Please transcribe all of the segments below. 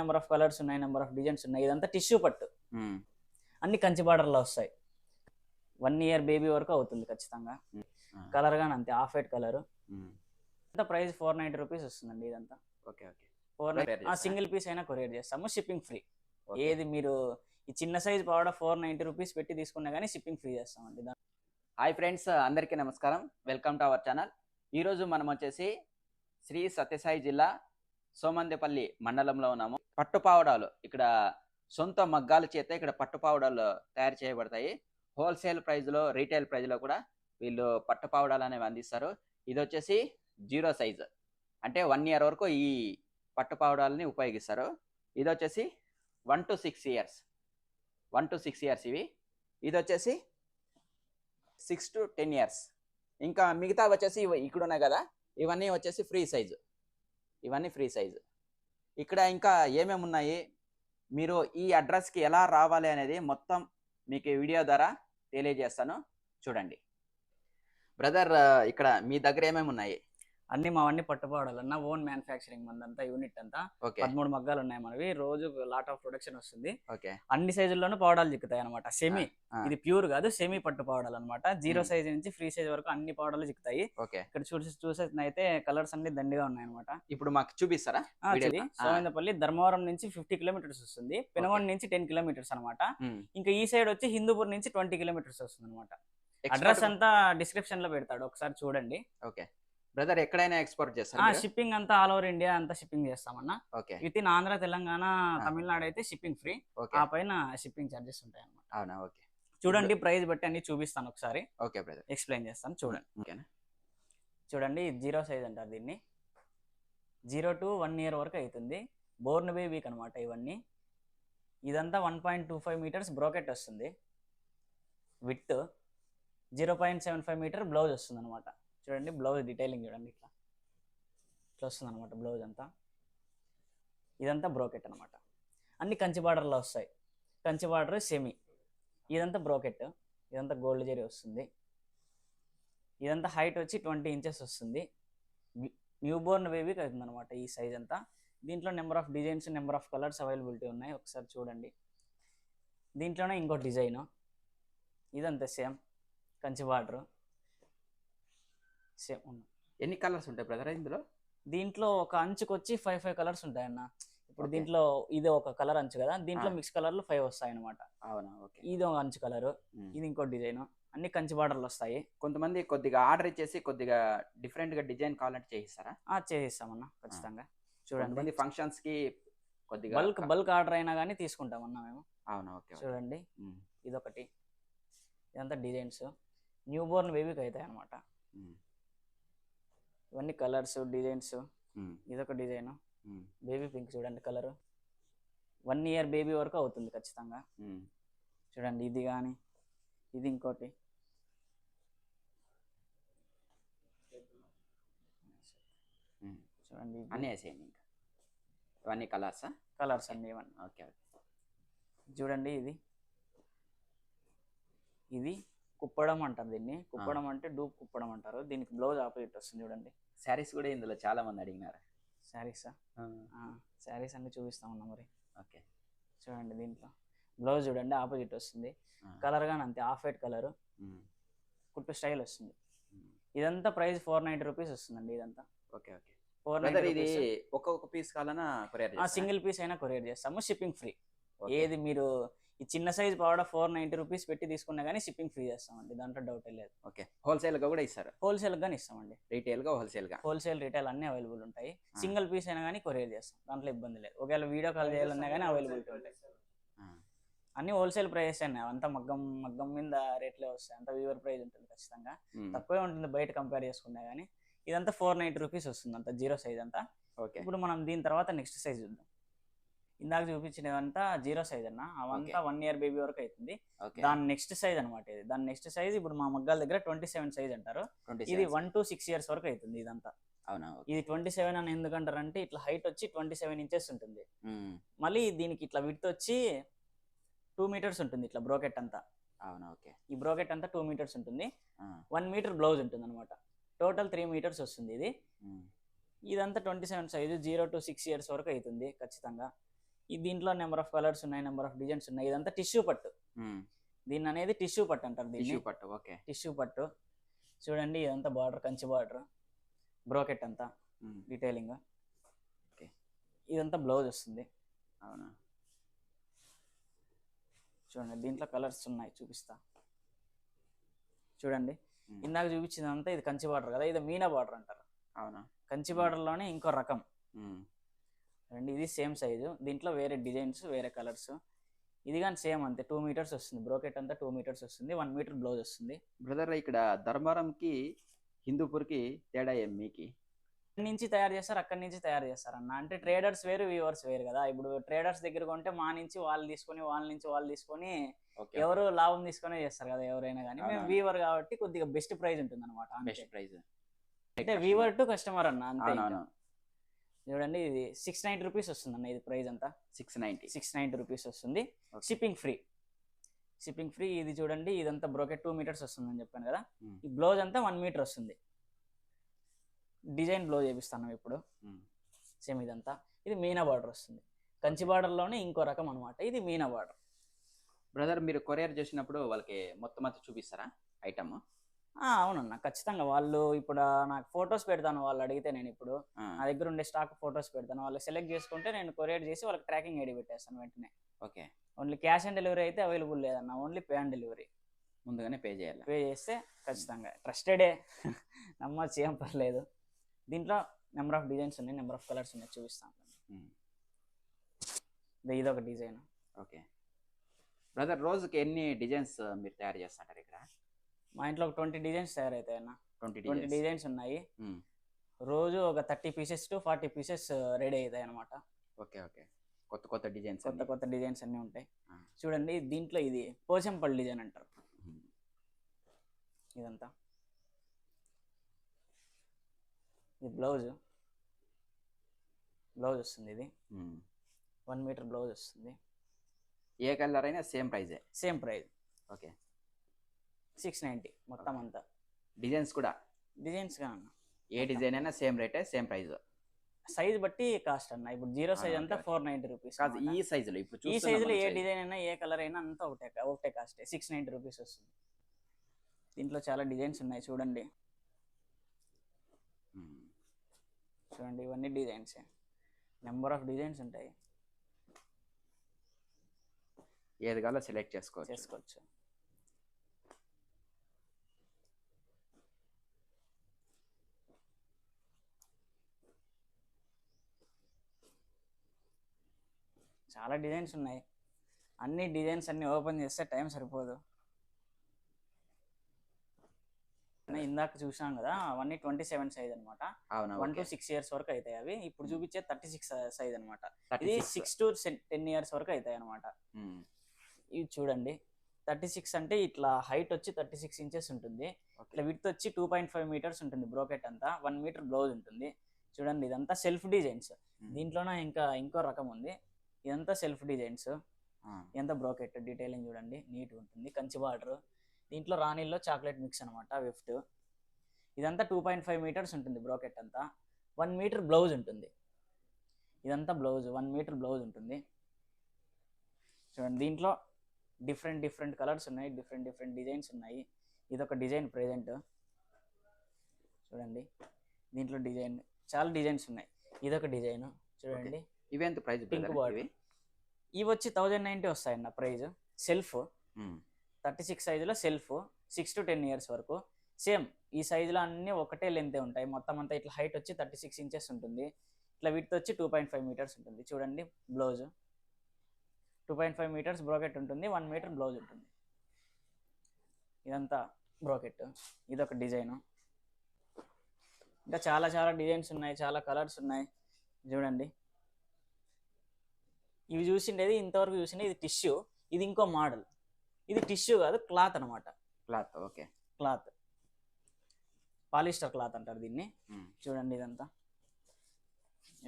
Number of colours ఉన్నాయి number of designs ఉన్నాయి ఇదంతా టిష్యూ పట్టు. ఉమ్, అన్ని కంచి బార్డర్లో వస్తాయి. వన్ ఇయర్ బేబీ వరకు అవుతుంది ఖచ్చితంగా. కలర్ కానీ అంతే ఆఫ్ వైట్ కలర్ అంతా ప్రైస్ ఫోర్ నైంటీ రూపీస్ వస్తుందండి ఇదంతా. Okay okay four? Single piece అయినా కొరియర్ చేస్తాము షిప్పింగ్ ఫ్రీ. ఏది మీరు ఈ చిన్న సైజ్ పౌడర్ ఫోర్ నైంటీ రూపీస్ పెట్టి తీసుకున్నా కానీ షిప్పింగ్ ఫ్రీ చేస్తామండి హాయ్ ఫ్రెండ్స్ అందరికీ నమస్కారం. వెల్కమ్ టు అవర్ ఛానల్ ఈరోజు మనం వచ్చేసి శ్రీ సత్యసాయి జిల్లా సోమందేపల్లి మండలంలో ఉన్నాము. పట్టుపావడాలు ఇక్కడ సొంత మగ్గాల చేత ఇక్కడ పట్టుపావడాలు తయారు చేయబడతాయి. హోల్సేల్ ప్రైస్లో రీటైల్ ప్రైజ్లో కూడా వీళ్ళు పట్టుపావడాలు అనేవి అందిస్తారు. ఇది వచ్చేసి జీరో సైజు. అంటే వన్ ఇయర్ వరకు ఈ పట్టుపావడాలని ఉపయోగిస్తారు. ఇది వచ్చేసి one to six years. One to six years ఇవి. ఇది వచ్చేసి సిక్స్ టు టెన్ ఇయర్స్. ఇంకా మిగతా వచ్చేసి ఇక్కడ ఉన్నాయి కదా. ఇవన్నీ వచ్చేసి ఫ్రీ సైజు. ఇవన్నీ ఫ్రీ సైజు. ఇక్కడ ఇంకా ఏమేమి ఉన్నాయి? మీరు ఈ అడ్రస్కి ఎలా రావాలి అనేది మొత్తం మీకు వీడియో ద్వారా తెలియజేస్తాను. చూడండి. బ్రదర్ ఇక్కడ మీ దగ్గర ఏమేమి ఉన్నాయి? అన్ని మావన్నీ పట్టుపోవడాలు అన్న ఓన్ మ్యానుఫ్యాక్చరింగ్ మందంతా యూనిట్ అంతా. పదమూడు మగ్గాలు ఉన్నాయి మనవి. రోజు లాట్ ఆఫ్ ప్రొడక్షన్ వస్తుంది. అన్ని సైజుల్లోనూ పౌడాలు చిక్కుతాయి అనమాట సెమీ. ఇది ప్యూర్ కాదు సెమీ పట్టు పౌడాలు అనమాట జీరో. సైజ్ నుంచి ఫ్రీ సైజ్ వరకు అన్ని పౌడాలు చిక్కుతాయి. ఇక్కడ చూసి చూసేనైతే కలర్స్ అన్ని దండిగా ఉన్నాయి అనమాట ఇప్పుడు మాకు చూపిస్తారా. సోమేందపల్లి ధర్మవరం నుంచి ఫిఫ్టీ కిలోమీటర్స్ వస్తుంది. పెనగొండ నుంచి టెన్ కిలోమీటర్స్ అనమాట. ఇంకా ఈ సైడ్ వచ్చి హిందూపూర్ నుంచి ట్వంటీ కిలోమీటర్స్ వస్తుంది అనమాట అడ్రస్ అంతా డిస్క్రిప్షన్లో పెడతాడు. ఒకసారి చూడండి. ఓకే. బ్రదర్ ఎక్కడైనా ఎక్స్పోర్ట్ చేస్తారా? షిప్పింగ్ అంతా ఆల్ ఓవర్ ఇండియా అంతా shipping చేస్తామన్నా. Okay. With in Andhra Telangana Tamil Nadu అయితే షిప్పింగ్ ఫ్రీ. ఆ పైన షిప్పింగ్ చార్జెస్ ఉంటాయి అనమాట అవునా? ఓకే. చూడండి ప్రైస్ బట్టి అన్ని చూపిస్తాను ఒకసారి. Okay brother. ఎక్స్ప్లెయిన్ చేస్తాను చూడండి. ఓకేనా? చూడండి జీరో సైజ్ అంటారు దీన్ని. జీరో టు వన్ ఇయర్ వరకు అవుతుంది బోర్న్ బేబీకి అనమాట ఇవన్నీ. ఇదంతా one point two five metres brocade వస్తుంది. With zero point seven five metre blouse వస్తుంది అనమాట చూడండి బ్లౌజ్ డీటెయిలింగ్ చూడండి ఇట్లా. ఇట్లా వస్తుంది అనమాట బ్లౌజ్ అంతా. ఇదంతా బ్రోకెట్ అనమాట అన్ని కంచి బార్డర్లో వస్తాయి. కంచి బార్డర్ సెమీ ఇదంతా బ్రోకెట్ ఇదంతా గోల్డ్ జరీ వస్తుంది. ఇదంతా హైట్ వచ్చి ట్వంటీ ఇంచెస్ వస్తుంది. న్యూ బోర్న్ బేబీకి అవుతుంది అనమాట ఈ సైజ్ అంతా. దీంట్లో number of designs number of colours availability ఉన్నాయి. ఒకసారి చూడండి. దీంట్లోనే ఇంకో డిజైన్ ఇదంతా సేమ్ కంచి బార్డర్ సేమ్ ఎన్ని కలర్స్ ఉంటాయి బ్రదర్ ఇందులో? దీంట్లో ఒక అంచుకు వచ్చి ఫైవ్ ఫైవ్ కలర్స్ ఉంటాయన్న. ఇప్పుడు Okay. దీంట్లో ఇది ఒక కలర్ అంచు కదా దీంట్లో. మిక్స్ కలర్లు ఫైవ్ వస్తాయి అనమాట అవునా? ఓకే. ఇది ఒక అంచు కలర్. ఇది ఇంకో డిజైన్ అన్ని కంచి బార్డర్లు వస్తాయి. కొంతమంది కొద్దిగా ఆర్డర్ ఇచ్చేసి కొద్దిగా డిఫరెంట్గా డిజైన్ కావాలంటే చేయిస్తారా? చేసిస్తామన్న ఖచ్చితంగా. చూడండి. ఫంక్షన్స్కి కొద్దిగా బల్క్ బల్క్ ఆర్డర్ అయినా కానీ తీసుకుంటామన్నా మేము. అవునా? ఓకే. చూడండి. ఇదొకటి. ఇదంతా డిజైన్స్. న్యూ బోర్న్ బేబీకి అవుతాయి అనమాట. ఇవన్నీ కలర్స్ డిజైన్స్. ఇదొక డిజైన్. బేబీ పింక్ చూడండి కలర్. వన్ ఇయర్ బేబీ వరకు అవుతుంది ఖచ్చితంగా. చూడండి ఇది కానీ ఇది ఇంకోటి. చూడండి అన్నీ వేసేయండి ఇంకా. ఇవన్నీ కలర్సా? కలర్స్ అన్ని ఇవన్నీ. Okay okay. చూడండి ఇది. ఇది కుప్పడం అంటారు దీన్ని. కుప్పడం అంటే డూప్ కుప్పడం అంటారు. దీనికి బ్లౌజ్ ఆపోజిట్ వస్తుంది చూడండి. శారీస్ కూడా ఇందులో చాలా మంది అడిగినారు. శారీసా? శారీస్ అన్ని చూపిస్తా ఉన్నా మరి. ఓకే. చూడండి దీంట్లో. బ్లౌజ్ చూడండి ఆపోజిట్ వస్తుంది. కలర్ కానీ అంతే ఆఫ్ వైట్ కలర్. కుట్టు స్టైల్ వస్తుంది. ఇదంతా ప్రైస్ ఫోర్ నైంటీ రూపీస్ వస్తుందండి ఇదంతా. Okay okay. ఫోర్ ఇది ఒక్కొక్క పీస్ కావాలన్నా కొరియర్ సింగిల్ పీస్ అయినా కొరియర్ చేస్తాము షిప్పింగ్ ఫ్రీ. ఏది మీరు ఈ చిన్న సైజ్ పౌడర్ ఫోర్ నైంటీ రూపీస్ పెట్టి తీసుకున్నా కానీ షిప్పింగ్ ఫ్రీ చేస్తామండి దాంట్లో డౌట్ లేదు. ఓకే. హోల్సేల్గా కూడా ఇస్తారు? హోల్సేల్ గానీ ఇస్తామండి. రీటైల్గా హోల్సేల్గా హోల్సేల్ రీటైల్ అన్ని అవైలబుల్ ఉంటాయి. సింగిల్ పీస్ అయినా కానీ కొరియర్ చేస్తాం దాంట్లో ఇబ్బంది లేదు. ఒకవేళ వీడియో కాల్ చేయాలన్నా కానీ అవైలబిలిటీ ఉంటాయి. అన్ని హోల్సేల్ ప్రైస్ అయినా అంతా మగ్గం మగ్గం మీద రేట్లే వస్తాయి. అంత వీవర్ ప్రైస్ ఉంటుంది ఖచ్చితంగా. తక్కువే ఉంటుంది బయట కంపేర్ చేసుకున్నా కానీ ఇదంతా ఫోర్ నైంటీ రూపీస్ వస్తుంది అంత జీరో సైజ్ అంతా. ఓకే. ఇప్పుడు మనం దీని తర్వాత నెక్స్ట్ సైజ్ చూద్దాం. ఇందాక చూపించినదంతా జీరో సైజ్ అన్న. అవంతా వన్ ఇయర్ బేబీ వరకు అవుతుంది దాని నెక్స్ట్ సైజ్ అనమాట ఇది. దాని నెక్స్ట్ సైజ్ ఇప్పుడు మా మగ్గాల దగ్గర ట్వంటీ సెవెన్ సైజ్ అంటారు ఇది వన్ టు సిక్స్ ఇయర్స్ వరకు అవుతుంది ఇదంతా. అవునా? ఇది ట్వంటీ సెవెన్ అని ఎందుకంటారంటే ఇట్లా హైట్ వచ్చి ట్వంటీ సెవెన్ ఇంచెస్ ఉంటుంది. మ్మ్. మళ్ళీ దీనికి ఇట్లా విడ్త్ వచ్చి టూ మీటర్స్ ఉంటుంది ఇట్లా బ్రోకెట్ అంతా. అవునా? ఓకే ఈ బ్రోకెట్ అంతా టూ మీటర్స్ ఉంటుంది. వన్ మీటర్ బ్లౌజ్ ఉంటుంది అనమాట టోటల్ త్రీ మీటర్స్ వస్తుంది ఇది. మ్మ్. ఇదంతా twenty seven size zero to six years వరకు అవుతుంది ఖచ్చితంగా. దీంట్లో నెంబర్ ఆఫ్ కలర్స్ ఉన్నాయి నెంబర్ ఆఫ్ డిజైన్స్ ఉన్నాయి ఇదంతా టిష్యూ పట్టు. దీన్ని అనేది టిష్యూ పట్టు అంటారు టిష్యూ పట్టు ఓకే. టిష్యూ పట్టు. చూడండి ఇదంతా బార్డర్ కంచి బార్డర్ బ్రోకెట్ అంతా. Detailing Okay. ఇదంతా బ్లౌజ్ వస్తుంది. అవునా? చూడండి దీంట్లో కలర్స్ ఉన్నాయి చూపిస్తా. చూడండి Hmm. ఇందాక చూపించిందంతా ఇది కంచి బార్డర్ కదా ఇది మీనా బార్డర్ అంటారు. అవునా? కంచి బార్డర్లోనే ఇంకో రకం. అండి ఇది సేమ్ సైజు. దీంట్లో వేరే డిజైన్స్ వేరే కలర్స్. ఇది కానీ సేమ్ అంతే. టూ మీటర్స్ వస్తుంది. బ్రోకెట్ అంతా టూ మీటర్స్ వస్తుంది. వన్ మీటర్ బ్లౌజ్ వస్తుంది. బ్రదర్ ఇక్కడ ధర్మవరంకి హిందూపూర్కి తేడా ఏం మీకి? ఇక్కడి నుంచి తయారు చేస్తారు అక్కడి నుంచి తయారు చేస్తారు అన్న. అంటే ట్రేడర్స్ వేరు వ్యూవర్స్ వేరు కదా. ఇప్పుడు ట్రేడర్స్ దగ్గర కొంటే మా నుంచి వాళ్ళు తీసుకొని వాళ్ళ నుంచి వాళ్ళు తీసుకొని ఎవరు లాభం తీసుకొని చేస్తారు కదా ఎవరైనా కానీ. మేము. వీవర్ కాబట్టి కొద్దిగా బెస్ట్ ప్రైస్ ఉంటుంది అనమాట బెస్ట్ ప్రైస్ అంటే వీవర్ టు కస్టమర్ అన్న అంతే చూడండి ఇది సిక్స్ నైన్టీ రూపీస్ వస్తుంది అన్న ఇది ప్రైస్ అంతా. Six ninety six ninety rupees వస్తుంది. షిప్పింగ్ ఫ్రీ షిప్పింగ్ ఫ్రీ ఇది చూడండి ఇదంతా బ్రోకెట్ టూ మీటర్స్ వస్తుంది అని చెప్పాను కదా. Hmm. ఈ బ్లౌజ్ అంతా వన్ మీటర్ వస్తుంది. డిజైన్ బ్లౌజ్ చేపిస్తాను ఇప్పుడు. సేమ్ ఇదంతా. ఇది మీనా బార్డర్ వస్తుంది. కంచి border లోనే ఇంకో రకం అనమాట ఇది మీనా బార్డర్ బ్రదర్ మీరు కొరియర్ చేసినప్పుడు వాళ్ళకి మొత్తం అంతా చూపిస్తారా? ఐటమ్ అవునన్న ఖచ్చితంగా. వాళ్ళు ఇప్పుడు నాకు ఫొటోస్ పెడతాను వాళ్ళు అడిగితే నేను ఇప్పుడు నా దగ్గర ఉండే స్టాక్ ఫొటోస్ పెడతాను. వాళ్ళు సెలెక్ట్ చేసుకుంటే నేను కొరియర్ చేసి వాళ్ళకి ట్రాకింగ్ ఐడి పెట్టేస్తాను వెంటనే. Okay. Only cash on delivery అయితే అవైలబుల్ లేదన్న ఓన్లీ పే ఆన్ డెలివరీ. ముందుగానే పే చేయాలి. పే చేస్తే ఖచ్చితంగా. ట్రస్టెడే. నమ్మచ్చు ఏం పర్లేదు. దీంట్లో నెంబర్ ఆఫ్ డిజైన్స్ ఉన్నాయి నెంబర్ ఆఫ్ కలర్స్ ఉన్నాయి చూపిస్తాను ఇదొక డిజైన్. ఓకే. బ్రదర్ రోజుకి ఎన్ని డిజైన్స్ మీరు తయారు చేస్తుంటారు ఇక్కడ? మా ఇంట్లో ఒక ట్వంటీ డిజైన్స్ తయారవుతాయి అన్న. Twenty twenty designs. ఉన్నాయి. రోజు ఒక thirty pieces to forty pieces ready అవుతాయి అనమాట ఓకే ఓకే. కొత్త కొత్త డిజైన్స్ కొత్త కొత్త డిజైన్స్ అన్నీ ఉంటాయి. చూడండి దీంట్లో ఇది పోచంపల్లి డిజైన్ అంటారు. ఇదంతా. ఇది బ్లౌజ్. బ్లౌజ్ వస్తుంది ఇది. వన్ మీటర్ బ్లౌజ్ వస్తుంది. ఏ కలర్ అయినా same ప్రైజే. Same price okay. Six ninety మొత్తం అంతా డిజైన్స్ కూడా? డిజైన్స్ అన్న ఏ డిజైన్ అయినా సేమ్ రేటే సేమ్ ప్రైస్. సైజ్ బట్టి కాస్ట్ అన్న. ఇప్పుడు జీరో సైజ్ అంతా ఫోర్ నైంటీ రూపీస్ కాదు ఈ సైజులో ఇప్పుడు ఈ సైజులో మనం ఏ. డిజైన్ అయినా ఏ కలర్ అయినా అంతా ఒకటే ఒకటే కాస్ట్. సిక్స్ నైంటీ రూపీస్ వస్తుంది. దీంట్లో చాలా డిజైన్స్ ఉన్నాయి చూడండి. చూడండి ఇవన్నీ డిజైన్స్. నెంబర్ ఆఫ్ డిజైన్స్ ఉంటాయి. ఏది కావాలో సెలెక్ట్ చేసుకోవచ్చు. చేసుకోవచ్చు. చాలా డిజైన్స్ ఉన్నాయి. అన్ని డిజైన్స్ అన్ని ఓపెన్ చేస్తే టైం సరిపోదు. ఇందాక చూసాం కదా అవన్నీ ట్వంటీ సెవెన్ సైజ్ అనమాట వన్ టు సిక్స్ ఇయర్స్ వరకు అవుతాయి అవి. ఇప్పుడు చూపించే థర్టీ సిక్స్ సైజ్ అనమాట ఇది సిక్స్. టు టెన్ ఇయర్స్ వరకు అవుతాయి అనమాట ఇవి చూడండి. థర్టీ సిక్స్ అంటే ఇట్లా హైట్ వచ్చి థర్టీ సిక్స్ ఇంచెస్ ఉంటుంది. ఇట్లా విడ్త్ వచ్చి టూ పాయింట్ ఫైవ్ మీటర్స్ ఉంటుంది బ్రోకెట్ అంతా. వన్ మీటర్ బ్లౌజ్ ఉంటుంది. చూడండి ఇదంతా సెల్ఫ్ డిజైన్స్. దీంట్లోనే ఇంకా ఇంకో రకం ఉంది. ఇదంతా సెల్ఫ్ డిజైన్స్ ఎంత బ్రోకెట్ డీటెయిలింగ్ చూడండి నీట్ ఉంటుంది. కంచి బార్డర్. దీంట్లో రాణిల్లో చాక్లెట్ మిక్స్ అనమాట విఫ్ట్ ఇదంతా టూ పాయింట్ ఫైవ్ మీటర్స్ ఉంటుంది బ్రోకెట్ అంతా. వన్ మీటర్ బ్లౌజ్ ఉంటుంది. ఇదంతా బ్లౌజ్ వన్ మీటర్ బ్లౌజ్ ఉంటుంది. చూడండి దీంట్లో డిఫరెంట్ డిఫరెంట్ కలర్స్ ఉన్నాయి డిఫరెంట్ డిఫరెంట్ డిజైన్స్ ఉన్నాయి. ఇదొక డిజైన్ ప్రెజెంట్. చూడండి దీంట్లో డిజైన్ చాలా డిజైన్స్ ఉన్నాయి. ఇదొక డిజైన్. చూడండి. ఇవెంత ప్రైస్ Pink border. ఇవి వచ్చి థౌజండ్ నైంటీ వస్తాయన్న ప్రైజ్. సెల్ఫ్. థర్టీ సిక్స్ సైజులో self. Six to ten years వరకు. సేమ్ ఈ సైజులో అన్నీ ఒకటే లెంతే ఉంటాయి. మొత్తం అంతా ఇట్లా హైట్ వచ్చి థర్టీ సిక్స్ ఇంచెస్ ఉంటుంది. ఇట్లా విడ్త్ వచ్చి టూ పాయింట్ ఫైవ్ మీటర్స్ ఉంటుంది. చూడండి blouse two point five metres brocade ఉంటుంది. వన్ మీటర్ బ్లౌజ్ ఉంటుంది. ఇదంతా బ్రోకెట్ ఇదొక డిజైన్ ఇంకా చాలా చాలా డిజైన్స్ ఉన్నాయి. చాలా కలర్స్ ఉన్నాయి. చూడండి. ఇవి చూసిండేది ఇంతవరకు చూసిండే ఇది టిష్యూ ఇది ఇంకో మోడల్. ఇది టిష్యూ కాదు క్లాత్ అనమాట cloth okay. Cloth. Polyester cloth అంటారు దీన్ని. చూడండి ఇదంతా.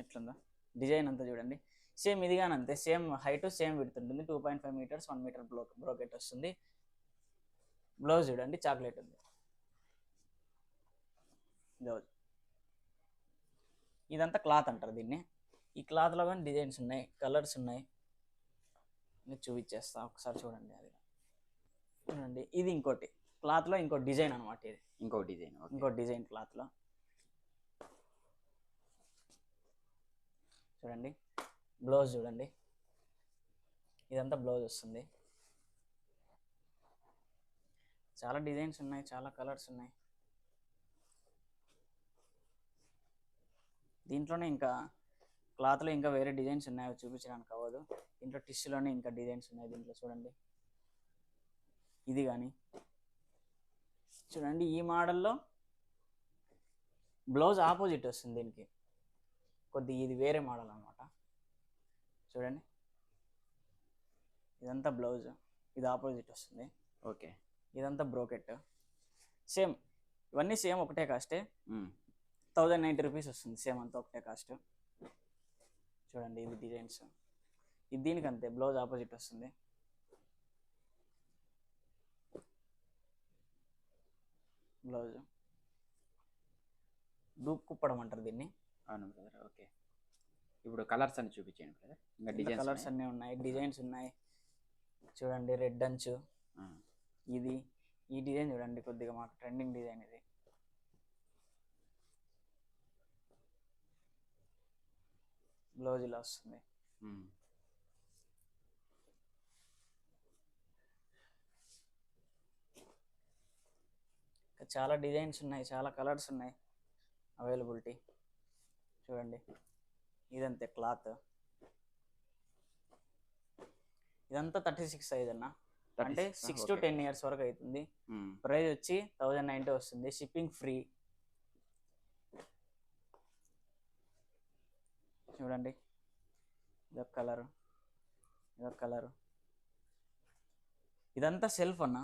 ఎట్లుందో? డిజైన్ అంతా చూడండి. సేమ్ ఇది కానీ అంతే సేమ్ హైట్ సేమ్ విడ్త్ ఉంటుంది. Two point five metres one metre blow brocade వస్తుంది. బ్లౌజ్ చూడండి చాక్లెట్ ఉంది. ఇదంతా క్లాత్ అంటారు దీన్ని. ఈ క్లాత్లో కానీ డిజైన్స్ ఉన్నాయి కలర్స్ ఉన్నాయి. మీకు చూపించేస్తా ఒకసారి చూడండి అది. చూడండి ఇది ఇంకోటి. క్లాత్లో ఇంకో డిజైన్ అనమాట ఇది. ఇంకో డిజైన్ ఇంకో డిజైన్ క్లాత్లో. చూడండి బ్లౌజ్ చూడండి. ఇదంతా బ్లౌజ్ వస్తుంది. చాలా డిజైన్స్ ఉన్నాయి చాలా కలర్స్ ఉన్నాయి. దీంట్లోనే ఇంకా క్లాత్లో ఇంకా వేరే డిజైన్స్ ఉన్నాయి చూపించడానికి అవ్వదు. దీంట్లో టిష్యూలోనే ఇంకా డిజైన్స్ ఉన్నాయి దీంట్లో చూడండి. ఇది కానీ. చూడండి ఈ మోడల్లో బ్లౌజ్ ఆపోజిట్ వస్తుంది దీనికి. కొద్ది ఇది వేరే మోడల్ అనమాట చూడండి. ఇదంతా బ్లౌజ్. ఇది ఆపోజిట్ వస్తుంది. ఓకే. ఇదంతా బ్రోకెట్. సేమ్ ఇవన్నీ సేమ్ ఒకటే కాస్టే. థౌజండ్ నైంటీ రూపీస్ వస్తుంది సేమ్ అంతా ఒకటే కాస్ట్. చూడండి ఇది డిజైన్స్ ఇది దీనికి అంతే బ్లౌజ్ ఆపోజిట్ వస్తుంది. బ్లౌజ్ డూప్ కుప్పడం అంటారు దీన్ని. అవును బ్రదర్ ఓకే ఇప్పుడు కలర్స్ అని చూపించండి బ్రదర్ ఇంకా డిజైన్స్ కలర్స్ అన్నీ ఉన్నాయి డిజైన్స్ ఉన్నాయి. చూడండి రెడ్ అంచు. ఇది ఈ డిజైన్ చూడండి కొద్దిగా మాకు ట్రెండింగ్ డిజైన్ ఇది. బ్లౌజ్ ఇలా వస్తుంది చాలా డిజైన్స్ ఉన్నాయి చాలా కలర్స్ ఉన్నాయి అవైలబిలిటీ. చూడండి ఇదంతే క్లాత్. ఇదంతా థర్టీ సిక్స్ సైజ్ అన్న. అంటే సిక్స్ టు టెన్ ఇయర్స్ వరకు అవుతుంది. ప్రైస్ వచ్చి థౌజండ్ నైంటీ వస్తుంది షిప్పింగ్ ఫ్రీ. చూడండి. ఇదొక కలర్. ఇదొక కలర్. ఇదంతా సెల్ఫ్ అన్న?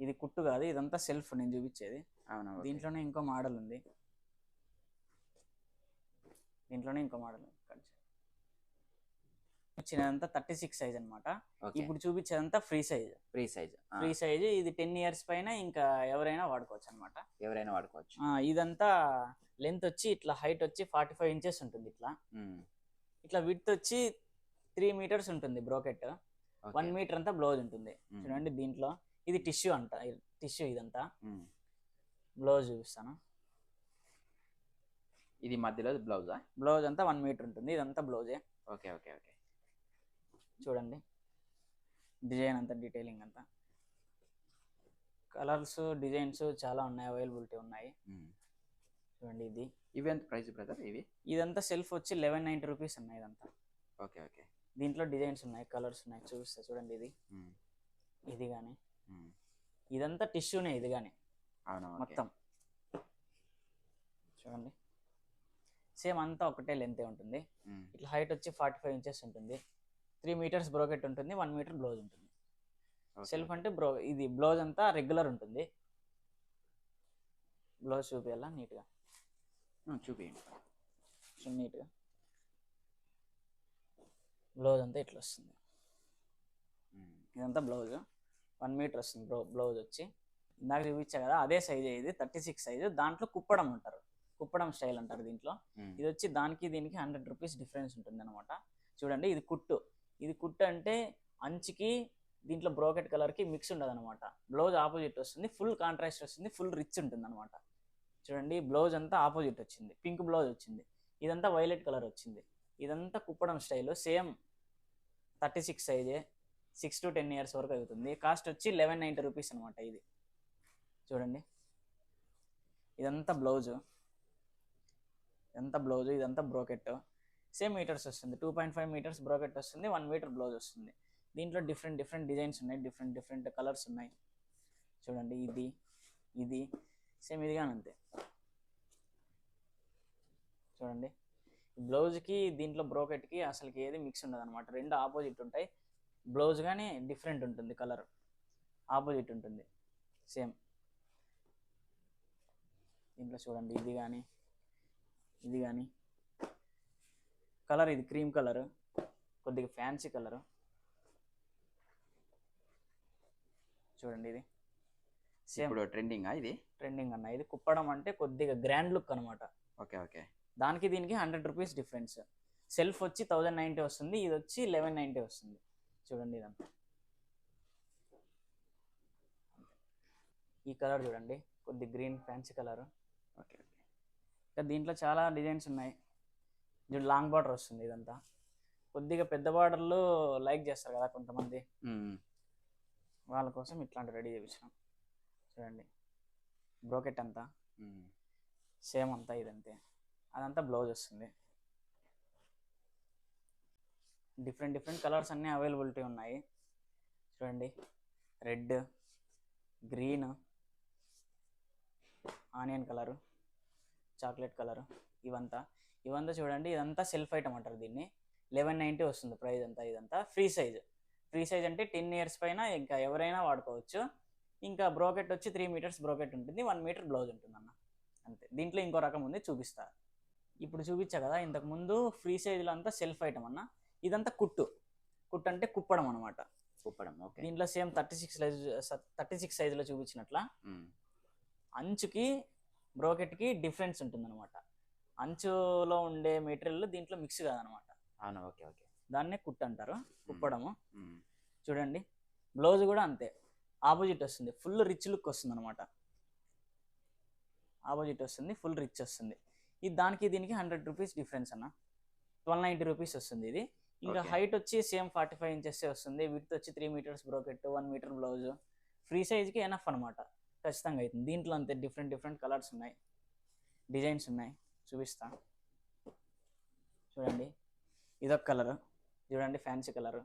ఇది కుట్టు కాదు ఇదంతా సెల్ఫ్ నేను చూపించేది. అవును. దీంట్లోనే ఇంకో మోడల్ ఉంది. దీంట్లోనే ఇంకో మోడల్ ఉంది. వచ్చినదంతా థర్టీ సిక్స్ సైజ్ అనమాట ఇప్పుడు చూపించేదంతా free size. Free size. Free size ఇది టెన్ ఇయర్స్ పైన ఇంకా ఎవరైనా వాడుకోవచ్చు అనమాట ఎవరైనా వాడుకోవచ్చు. ఇదంతా లెంత్ వచ్చి ఇట్లా హైట్ వచ్చి ఫార్టీ ఫైవ్ ఇంచెస్ ఉంటుంది ఇట్లా. ఇట్లా విడ్త్ వచ్చి త్రీ మీటర్స్ ఉంటుంది బ్రోకెట్. వన్ మీటర్ అంతా బ్లౌజ్ ఉంటుంది. చూడండి దీంట్లో. ఇది టిష్యూ అంట టిష్యూ ఇదంతా. బ్లౌజ్ చూపిస్తాను. ఇది మధ్యలో బ్లౌజా? బ్లౌజ్ అంతా వన్ మీటర్ ఉంటుంది. ఇదంతా బ్లౌజే. Okay okay okay. చూడండి. డిజైన్ అంతా డీటెయిలింగ్ అంతా. కలర్స్ డిజైన్స్ చాలా ఉన్నాయి అవైలబిలిటీ ఉన్నాయి. చూడండి ఇది. ఇవి ఎంత ప్రైస్ బ్రదర్ ఇవి? ఇదంతా సెల్ఫ్ వచ్చి లెవెన్ నైంటీ రూపీస్ ఉన్నాయి ఇదంతా. ఓకే ఓకే దీంట్లో డిజైన్స్ ఉన్నాయి కలర్స్ ఉన్నాయి చూపిస్తా చూడండి ఇది. ఇది కానీ. ఇదంతా టిష్యూనే ఇది కానీ. మొత్తం. చూడండి. సేమ్ అంతా ఒకటే లెంతే ఉంటుంది. ఇట్లా హైట్ వచ్చి ఫార్టీ ఫైవ్ ఇంచెస్ ఉంటుంది. త్రీ మీటర్స్ బ్రోకెట్ ఉంటుంది వన్ మీటర్ బ్లౌజ్ ఉంటుంది. సెల్ఫ్ అంటే బ్రో ఇది బ్లౌజ్ అంతా రెగ్యులర్ ఉంటుంది. బ్లౌజ్ చూపించాలా నీట్గా. ఉమ్, చూపియండి. నీట్గా. బ్లౌజ్ అంతా ఇట్లా వస్తుంది. ఇదంతా బ్లౌజ్. వన్ మీటర్ వస్తుంది బ్లౌ బ్లౌజ్ వచ్చి. ఇందాక చూపించా కదా అదే సైజ్ ఇది థర్టీ సిక్స్ సైజు దాంట్లో కుప్పడం అంటారు. కుప్పడం స్టైల్ అంటారు దీంట్లో. ఇది వచ్చి దానికి దీనికి హండ్రెడ్ రూపీస్ డిఫరెన్స్ ఉంటుంది అనమాట చూడండి ఇది కుట్టు. ఇది కుట్టు అంటే అంచుకి దీంట్లో బ్రోకెట్ కలర్కి మిక్స్ ఉండదు అనమాట బ్లౌజ్ ఆపోజిట్ వస్తుంది ఫుల్ కాంట్రాస్ట్ వస్తుంది ఫుల్ రిచ్ ఉంటుంది అనమాట చూడండి బ్లౌజ్ అంతా ఆపోజిట్ వచ్చింది పింక్ బ్లౌజ్ వచ్చింది ఇదంతా వైలెట్ కలర్ వచ్చింది ఇదంతా Kuppadam style same thirty six సైజే six to ten years వరకు అవుతుంది. కాస్ట్ వచ్చి లెవెన్ నైంటీ రూపీస్ అనమాట ఇది. చూడండి ఇదంతా బ్లౌజు ఇదంతా బ్లౌజు ఇదంతా బ్రోకెట్ సేమ్ మీటర్స్ వస్తుంది. Two point five metres brocade వస్తుంది వన్ మీటర్ బ్లౌజ్ వస్తుంది. దీంట్లో డిఫరెంట్ డిఫరెంట్ డిజైన్స్ ఉన్నాయి డిఫరెంట్ డిఫరెంట్ కలర్స్ ఉన్నాయి. చూడండి ఇది ఇది సేమ్ ఇది కానీ అంతే. చూడండి బ్లౌజ్కి దీంట్లో బ్రోకెట్కి అసలుకి ఏది మిక్స్ ఉండదు అనమాట రెండు ఆపోజిట్ ఉంటాయి. బ్లౌజ్ కానీ డిఫరెంట్ ఉంటుంది కలర్ ఆపోజిట్ ఉంటుంది. సేమ్ దీంట్లో చూడండి ఇది కానీ ఇది కానీ కలర్ ఇది క్రీమ్ కలర్. కొద్దిగా ఫ్యాన్సీ కలర్. చూడండి ఇది. సేమ్ ఇప్పుడు ట్రెండింగ్ ఇది? ట్రెండింగ్ అన్న. ఇది కుప్పడం అంటే కొద్దిగా గ్రాండ్ లుక్ అనమాట ఓకే ఓకే. దానికి దీనికి హండ్రెడ్ రూపీస్ డిఫరెన్స్. సెల్ఫ్ వచ్చి థౌజండ్ నైంటీ వస్తుంది ఇది వచ్చి లెవెన్ నైంటీ వస్తుంది. చూడండి ఇదంతా. ఈ కలర్ చూడండి. కొద్ది గ్రీన్ ఫ్యాన్సీ కలర్. ఓకే. ఇంకా దీంట్లో చాలా డిజైన్స్ ఉన్నాయి. చూడు లాంగ్ బార్డర్ వస్తుంది ఇదంతా. కొద్దిగా పెద్ద బార్డర్లు లైక్ చేస్తారు కదా కొంతమంది. వాళ్ళ కోసం ఇట్లాంటి రెడీ చేయించినాం చూడండి. బ్రోకెట్ అంతా. సేమ్ అంతా ఇదంతే. అదంతా బ్లౌజ్ వస్తుంది. డిఫరెంట్ డిఫరెంట్ కలర్స్ అన్నీ అవైలబిలిటీ ఉన్నాయి. చూడండి. Red green onion colour chocolate colour ఇవంతా. ఇవంతా చూడండి ఇదంతా సెల్ఫ్ ఐటమ్ అంటారు దీన్ని. లెవెన్ నైంటీ వస్తుంది ప్రైస్ అంతా ఇదంతా. ఫ్రీ సైజ్ ఫ్రీ సైజ్ అంటే టెన్ ఇయర్స్ పైన ఇంకా ఎవరైనా వాడుకోవచ్చు. ఇంకా బ్రోకెట్ వచ్చి త్రీ మీటర్స్ బ్రోకెట్ ఉంటుంది వన్ మీటర్ బ్లౌజ్ ఉంటుంది అన్న అంతే. దీంట్లో ఇంకో రకం ఉంది చూపిస్తా. ఇప్పుడు చూపించా కదా ఇంతకు ముందు ఫ్రీ సైజులో అంతా సెల్ఫ్ ఐటమ్ అన్న. ఇదంతా కుట్టు. కుట్టు అంటే కుప్పడం అనమాట కుప్పడం ఓకే. దీంట్లో same thirty six thirty six సైజులో చూపించినట్ల. అంచుకి బ్రోకెట్కి డిఫరెన్స్ ఉంటుంది అనమాట అంచులో ఉండే మెటీరియల్ దీంట్లో మిక్స్ కాదనమాట. అవును ఓకే ఓకే. దాన్నే కుట్టు అంటారు కుప్పడము. చూడండి బ్లౌజ్ కూడా అంతే. ఆపోజిట్ వస్తుంది ఫుల్ రిచ్ లుక్ వస్తుంది అనమాట ఆపోజిట్ వస్తుంది ఫుల్ రిచ్ వస్తుంది. ఇది దానికి దీనికి హండ్రెడ్ రూపీస్ డిఫరెన్స్ అన్న. ట్వెల్వ్ నైంటీ రూపీస్ వస్తుంది ఇది. ఇంకా. హైట్ వచ్చి సేమ్ ఫార్టీ ఫైవ్ ఇంచెస్ వస్తుంది. విత్ వచ్చి three metres brocade one metre blouse free సైజ్కి enough అనమాట ఖచ్చితంగా అవుతుంది. దీంట్లో అంతే డిఫరెంట్ డిఫరెంట్ కలర్స్ ఉన్నాయి. డిజైన్స్ ఉన్నాయి. చూపిస్తా. చూడండి. ఇదొక కలర్. చూడండి fancy colour.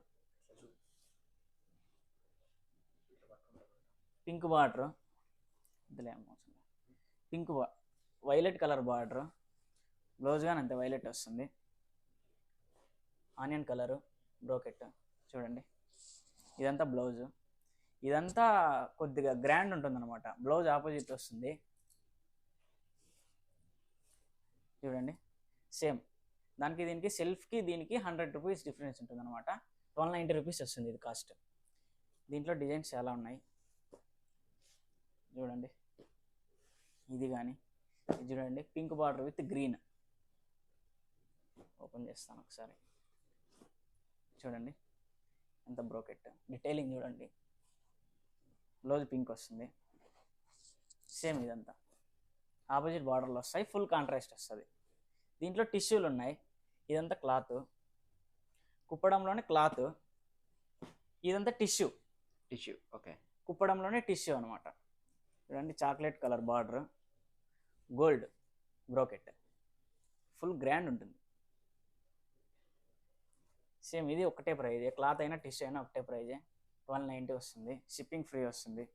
Pink border. Pink violet colour border. Blouse కానీ అంతే వైలెట్ వస్తుంది. ఆనియన్ కలరు బ్రోకెట్ చూడండి. ఇదంతా బ్లౌజు. ఇదంతా కొద్దిగా గ్రాండ్ ఉంటుంది అనమాట బ్లౌజ్ ఆపోజిట్ వస్తుంది. చూడండి. సేమ్. దానికి దీనికి సెల్ఫ్కి దీనికి హండ్రెడ్ రూపీస్ డిఫరెన్స్ ఉంటుంది అనమాట ట్వెల్వ్ నైంటీ రూపీస్ వస్తుంది ఇది కాస్ట్. దీంట్లో డిజైన్స్ చాలా ఉన్నాయి. చూడండి. ఇది కానీ ఇది చూడండి. Pink border with green. Open చేస్తాను ఒకసారి. చూడండి. ఎంత బ్రోకెట్. డీటెయిలింగ్ చూడండి. బ్లౌజ్ పింక్ వస్తుంది. సేమ్ ఇదంతా. ఆపోజిట్ బార్డర్లు వస్తాయి ఫుల్ కాంట్రాస్ట్ వస్తుంది. దీంట్లో టిష్యూలు ఉన్నాయి. ఇదంతా క్లాత్. కుప్పడంలోనే క్లాత్. ఇదంతా టిష్యూ. Tissue okay. కుప్పడంలోనే టిష్యూ అనమాట చూడండి chocolate colour border. Gold brocade. Full grand ఉంటుంది. సేమ్ ఇది ఒకటే ప్రైజే. క్లాత్ అయినా టిష్యూ అయినా ఒకటే ప్రైజే. ట్వెల్వ్ నైంటీ వస్తుంది. షిప్పింగ్ ఫ్రీ వస్తుంది.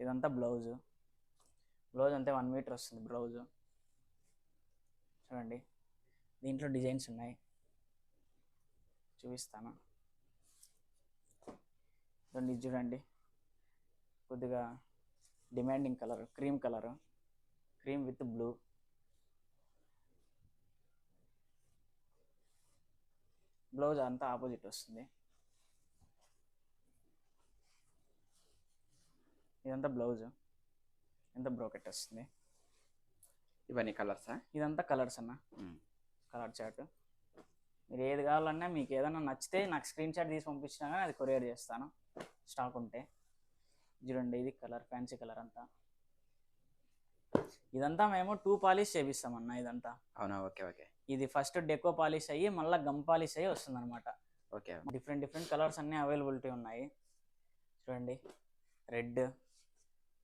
ఇదంతా బ్లౌజ్. బ్లౌజ్ అంతే వన్ మీటర్ వస్తుంది బ్లౌజ్. చూడండి. దీంట్లో డిజైన్స్ ఉన్నాయి. చూపిస్తాను. చూడండి చూడండి. కొద్దిగా demanding colour cream colour cream with blue blouse అంతా ఆపోజిట్ వస్తుంది. ఇదంతా బ్లౌజ్. ఎంత బ్రోకెట్ వస్తుంది ఇవన్నీ కలర్సా ఇదంతా కలర్స్ అన్న. Colour chart. మీరు ఏది కావాలన్నా మీకు ఏదైనా నచ్చితే నాకు స్క్రీన్ షాట్ తీసి పంపించినా కానీ అది కొరియర్ చేస్తాను. స్టాక్ ఉంటే. చూడండి ఇది కలర్ ఫ్యాన్సీ కలర్ అంతా. ఇదంతా మేము టూ పాలిష్ చేపిస్తామన్న ఇదంతా. అవునా? Okay okay. ఇది ఫస్ట్ డెకో పాలిష్ అయ్యి మళ్ళీ గమ్ పాలిష్ అయ్యి వస్తుంది అనమాట ఓకే. డిఫరెంట్ డిఫరెంట్ కలర్స్ అన్నీ అవైలబిలిటీ ఉన్నాయి. చూడండి. Red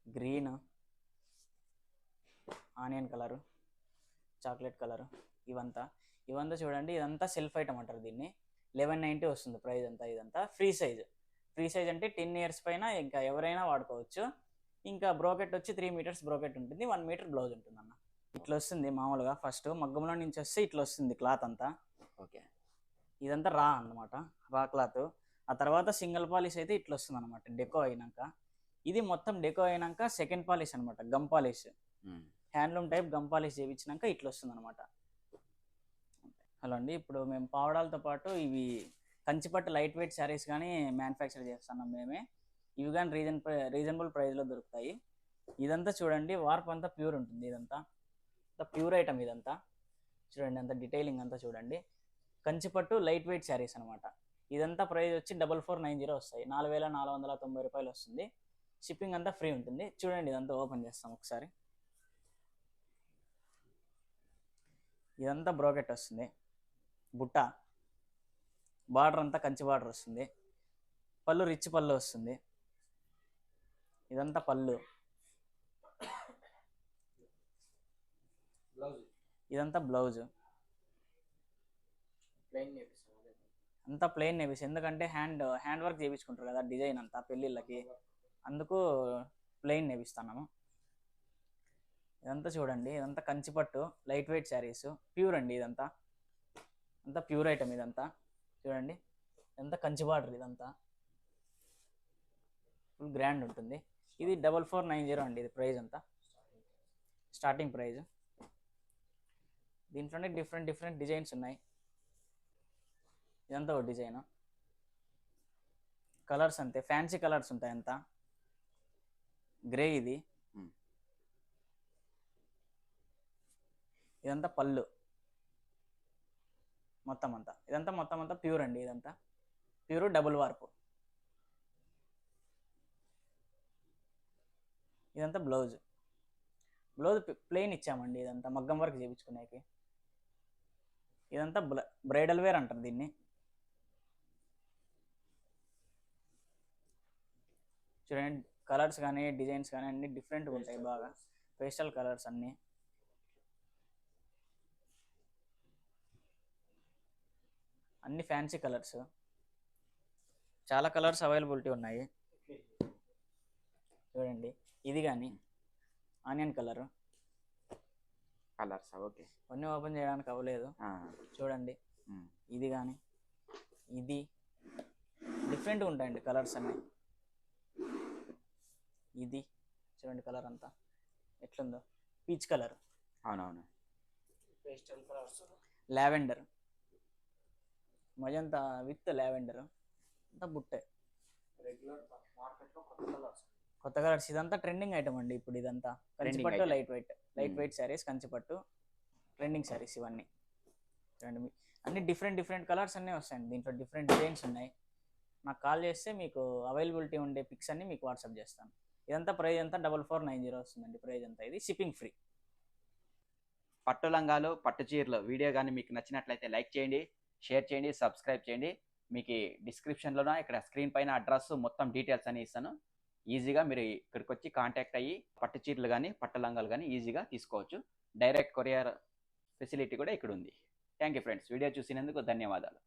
green onion colour chocolate colour ఇవంతా. ఇవంతా చూడండి ఇదంతా సెల్ఫ్ ఐటమ్ అంటారు దీన్ని. లెవెన్ నైంటీ వస్తుంది ప్రైస్ అంతా ఇదంతా. Free size. ఫ్రీ సైజ్ అంటే టెన్ ఇయర్స్ పైన ఇంకా ఎవరైనా వాడుకోవచ్చు. ఇంకా బ్రోకెట్ వచ్చి త్రీ మీటర్స్ బ్రోకెట్ ఉంటుంది వన్ మీటర్ బ్లౌజ్ ఉంటుంది అన్న ఇట్లా వస్తుంది మామూలుగా. ఫస్ట్ మగ్గంలో నుంచి వస్తే ఇట్లా వస్తుంది క్లాత్ అంతా. ఓకే. ఇదంతా రా అన్నమాట రా క్లాత్. ఆ తర్వాత సింగిల్ పాలిష్ అయితే ఇట్లా వస్తుంది అనమాట డెకో అయినాక. ఇది మొత్తం డెకో అయినాక సెకండ్ పాలిష్ అనమాట gum polish. Handloom type gum polish చేయించినాక ఇట్లా వస్తుంది అనమాట హలో అండి ఇప్పుడు మేము పావడాలతో పాటు ఇవి కంచిపట్టు లైట్ వెయిట్ శారీస్ కానీ మ్యానుఫ్యాక్చర్ చేస్తున్నాం మేమే. ఇవి కానీ రీజన్ రీజనబుల్ ప్రైస్లో దొరుకుతాయి. ఇదంతా చూడండి వార్ప్ అంతా ప్యూర్ ఉంటుంది ఇదంతా. ప్యూర్ ఐటమ్ ఇదంతా. చూడండి అంత డీటెయిలింగ్ అంతా చూడండి. కంచిపట్టు లైట్ వెయిట్ శారీస్ అనమాట ఇదంతా ప్రైస్ వచ్చి డబల్ ఫోర్ నైన్ జీరో వస్తాయి. నాలుగు వేల నాలుగు వందల తొంభై రూపాయలు వస్తుంది. షిప్పింగ్ అంతా ఫ్రీ ఉంటుంది. చూడండి ఇదంతా ఓపెన్ చేస్తాం ఒకసారి. ఇదంతా బ్రోకెట్ వస్తుంది. బుట్ట. బార్డర్ అంతా కంచి బార్డర్ వస్తుంది. పళ్ళు రిచ్ పళ్ళు వస్తుంది. ఇదంతా పళ్ళు. ఇదంతా బ్లౌజ్. ప్లెయిన్ అంతా ప్లెయిన్ నేపీస్ ఎందుకంటే హ్యాండ్ హ్యాండ్ వర్క్ చేయించుకుంటారు కదా డిజైన్ అంతా పెళ్ళిళ్ళకి. అందుకు ప్లెయిన్ నేపిస్తున్నాము ఇదంతా చూడండి ఇదంతా కంచిపట్టు లైట్ వెయిట్ శారీస్ ప్యూర్ అండి ఇదంతా. అంతా ప్యూర్ ఐటమ్ ఇదంతా. చూడండి ఇదంతా కంచి బార్డర్ ఇదంతా. ఫుల్ గ్రాండ్ ఉంటుంది. ఇది డబల్ ఫోర్ నైన్ జీరో అండి ఇది ప్రైజ్ అంతా. స్టార్టింగ్ ప్రైస్ దీంట్లోనే డిఫరెంట్ డిఫరెంట్ డిజైన్స్ ఉన్నాయి. ఇదంతా ఒక డిజైన్. కలర్స్ అంతే ఫ్యాన్సీ కలర్స్ ఉంటాయి అంతా. గ్రే ఇది. ఇదంతా పళ్ళు. మొత్తం అంతా. ఇదంతా మొత్తం అంతా ప్యూర్ అండి ఇదంతా. ప్యూర్ డబుల్ వార్పు. ఇదంతా బ్లౌజ్. బ్లౌజ్ ప్లెయిన్ ఇచ్చామండి ఇదంతా. మగ్గం వర్క్ చేయించుకునేకి. ఇదంతా బ్రైడల్ వేర్ అంటారు దీన్ని. చూడండి కలర్స్ కానీ డిజైన్స్ కానీ అన్ని డిఫరెంట్గా ఉంటాయి బాగా. పేస్టల్ కలర్స్ అన్నీ. అన్ని ఫ్యాన్సీ కలర్స్ చాలా కలర్స్ అవైలబిలిటీ ఉన్నాయి. చూడండి. ఇది కానీ ఆనియన్ కలర్ కలర్స్ ఓకే. అన్నీ ఓపెన్ చేయడానికి అవ్వలేదు. చూడండి. ఇది కానీ ఇది. డిఫరెంట్గా ఉంటాయండి కలర్స్ అన్నీ. ఇది. చూడండి కలర్ అంతా. ఎట్లుందో. పీచ్ కలర్ అవునవును. లావెండర్ మజంతా విత్ లావెండర్ అంతా బుట్టే. రెగ్యులర్ మార్కెట్లో కొత్త కలర్స్. కొత్త కలర్స్. ఇదంతా ట్రెండింగ్ ఐటమ్ అండి ఇప్పుడు ఇదంతా. కంచిపట్టు. Light weight. Light Hmm. Weight saris కంచిపట్టు ట్రెండింగ్ శారీస్ ఇవన్నీ. చూడండి అన్ని డిఫరెంట్ డిఫరెంట్ కలర్స్ అన్నీ వస్తాయండి. దీంట్లో డిఫరెంట్ డిజైన్స్ ఉన్నాయి. నాకు కాల్ చేస్తే మీకు అవైలబిలిటీ ఉండే పిక్స్ అన్ని మీకు వాట్సాప్ చేస్తాను. ఇదంతా ప్రైస్ అంతా డబల్ ఫోర్ నైన్ జీరో వస్తుందండి ప్రైస్ అంతా ఇది షిప్పింగ్ ఫ్రీ. పట్టు లంగాలు పట్టు చీరలు. వీడియో కానీ మీకు నచ్చినట్లయితే లైక్ చేయండి. షేర్ చేయండి సబ్స్క్రైబ్ చేయండి. మీకు డిస్క్రిప్షన్లోన ఇక్కడ స్క్రీన్ పైన అడ్రస్ మొత్తం డీటెయిల్స్ అని ఇస్తాను. ఈజీగా మీరు ఇక్కడికి వచ్చి కాంటాక్ట్ అయ్యి పట్టు చీరలు కానీ పట్టు లంగాలు కానీ ఈజీగా తీసుకోవచ్చు. డైరెక్ట్ కొరియర్ ఫెసిలిటీ కూడా ఇక్కడ ఉంది థ్యాంక్ యూ ఫ్రెండ్స్. వీడియో చూసినందుకు ధన్యవాదాలు.